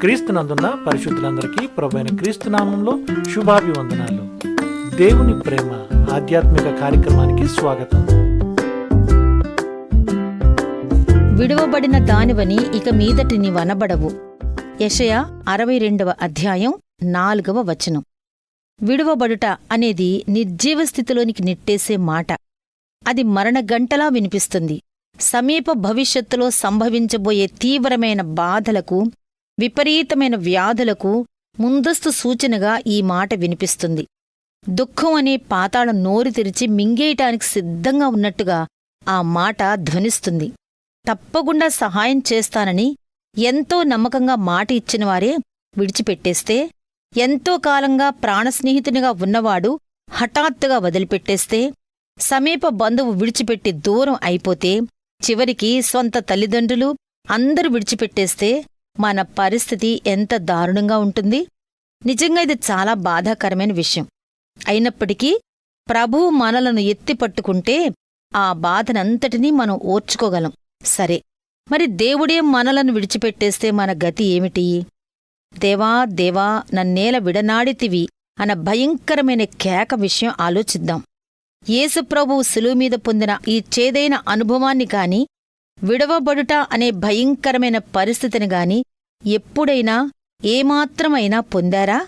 క్రీస్తునందున్న పరిశుద్ధులందరికీ ప్రభైన క్రీస్తునామంలో శుభాభివందనాలు. దేవుని ప్రేమ ఆధ్యాత్మిక కార్యక్రమానికి స్వాగతం. విడువబడిన దానివని ఇక మీదటి నీవనబడవు యషయ అరవై రెండవ అధ్యాయం నాలుగవ వచనం. విడువబడుట అనేది నిర్జీవ స్థితిలోనికి నెట్టేసే మాట. అది మరణ గంటలా వినిపిస్తుంది. సమీప భవిష్యత్తులో సంభవించబోయే తీవ్రమైన బాధలకు విపరీతమైన వ్యాధులకు ముందస్తు సూచనగా ఈ మాట వినిపిస్తుంది. దుఃఖం అనే పాతాళం నోరు తెరిచి మింగేయటానికి సిద్ధంగా ఉన్నట్టుగా ఆ మాట ధ్వనిస్తుంది. తప్పకుండా సహాయం చేస్తానని ఎంతో నమ్మకంగా మాట ఇచ్చినవారే విడిచిపెట్టేస్తే ఎంతో కాలంగా ప్రాణస్నేహితునిగా ఉన్నవాడు హఠాత్తుగా వదిలిపెట్టేస్తే సమీప బంధువు విడిచిపెట్టి దూరం అయిపోతే చివరికి స్వంత తల్లిదండ్రులు అందరూ విడిచిపెట్టేస్తే మన పరిస్థితి ఎంత దారుణంగా ఉంటుంది? నిజంగా ఇది చాలా బాధాకరమైన విషయం. అయినప్పటికీ ప్రభువు మనలను ఎత్తిపట్టుకుంటే ఆ బాధనంతటినీ మనం ఓర్చుకోగలం. సరే మరి దేవుడే మనలను విడిచిపెట్టేస్తే మన గతి ఏమిటి? దేవా దేవా నన్నేల విడనాడితివి అన్న భయంకరమైన కేక విషయం ఆలోచిద్దాం. యేసుప్రభువు సులువు మీద పొందిన ఈ చేదైన అనుభవాన్ని కాని విడవబడుట అనే భయంకరమైన పరిస్థితిని గాని ఎప్పుడైనా ఏమాత్రమైనా పొందారా?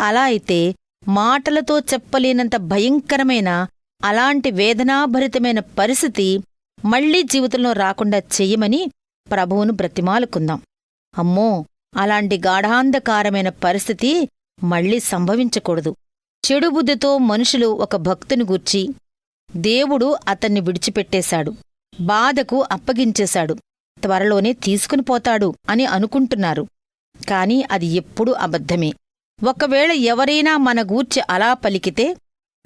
అలా అయితే మాటలతో చెప్పలేనంత భయంకరమైన అలాంటి వేదనాభరితమైన పరిస్థితి మళ్ళీ జీవితంలో రాకుండా చెయ్యమని ప్రభువును బ్రతిమాలుకుందాం. అమ్మో! అలాంటి గాఢాంధకారమైన పరిస్థితి మళ్ళీ సంభవించకూడదు. చెడు బుద్ధితో మనుషులు ఒక భక్తుని గూర్చి దేవుడు అతన్ని విడిచిపెట్టేశాడు. బాధకు అప్పగించేశాడు. త్వరలోనే తీసుకుని పోతాడు అని అనుకుంటున్నారు. కాని అది ఎప్పుడూ అబద్ధమే. ఒకవేళ ఎవరైనా మన గూర్చి అలా పలికితే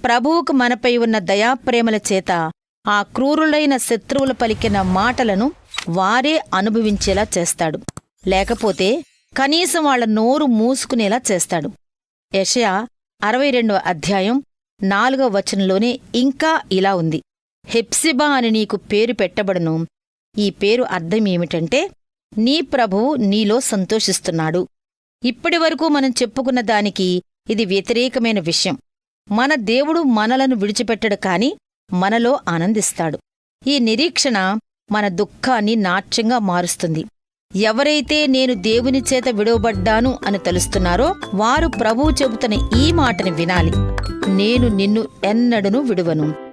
ప్రభువుకు మనపై ఉన్న దయాప్రేమల చేత ఆ క్రూరులైన శత్రువులు పలికిన మాటలను వారే అనుభవించేలా చేస్తాడు. లేకపోతే కనీసం వాళ్ళ నోరు మూసుకునేలా చేస్తాడు. యషయా అరవై రెండవ అధ్యాయం నాలుగవ వచనంలోనే ఇంకా ఇలా ఉంది. హెప్సిబా అని నీకు పేరు పెట్టబడును. ఈ పేరు అర్థమేమిటంటే నీ ప్రభువు నీలో సంతోషిస్తున్నాడు. ఇప్పటివరకు మనం చెప్పుకున్న దానికి ఇది వ్యతిరేకమైన విషయం. మన దేవుడు మనలను విడిచిపెట్టడు కాని మనలో ఆనందిస్తాడు. ఈ నిరీక్షణ మన దుఃఖాన్ని నాట్యంగా మారుస్తుంది. ఎవరైతే నేను దేవుని చేత విడవబడ్డాను అని తలుస్తున్నారో వారు ప్రభువు చెబుతున్న ఈ మాటని వినాలి. నేను నిన్ను ఎన్నడను విడువను.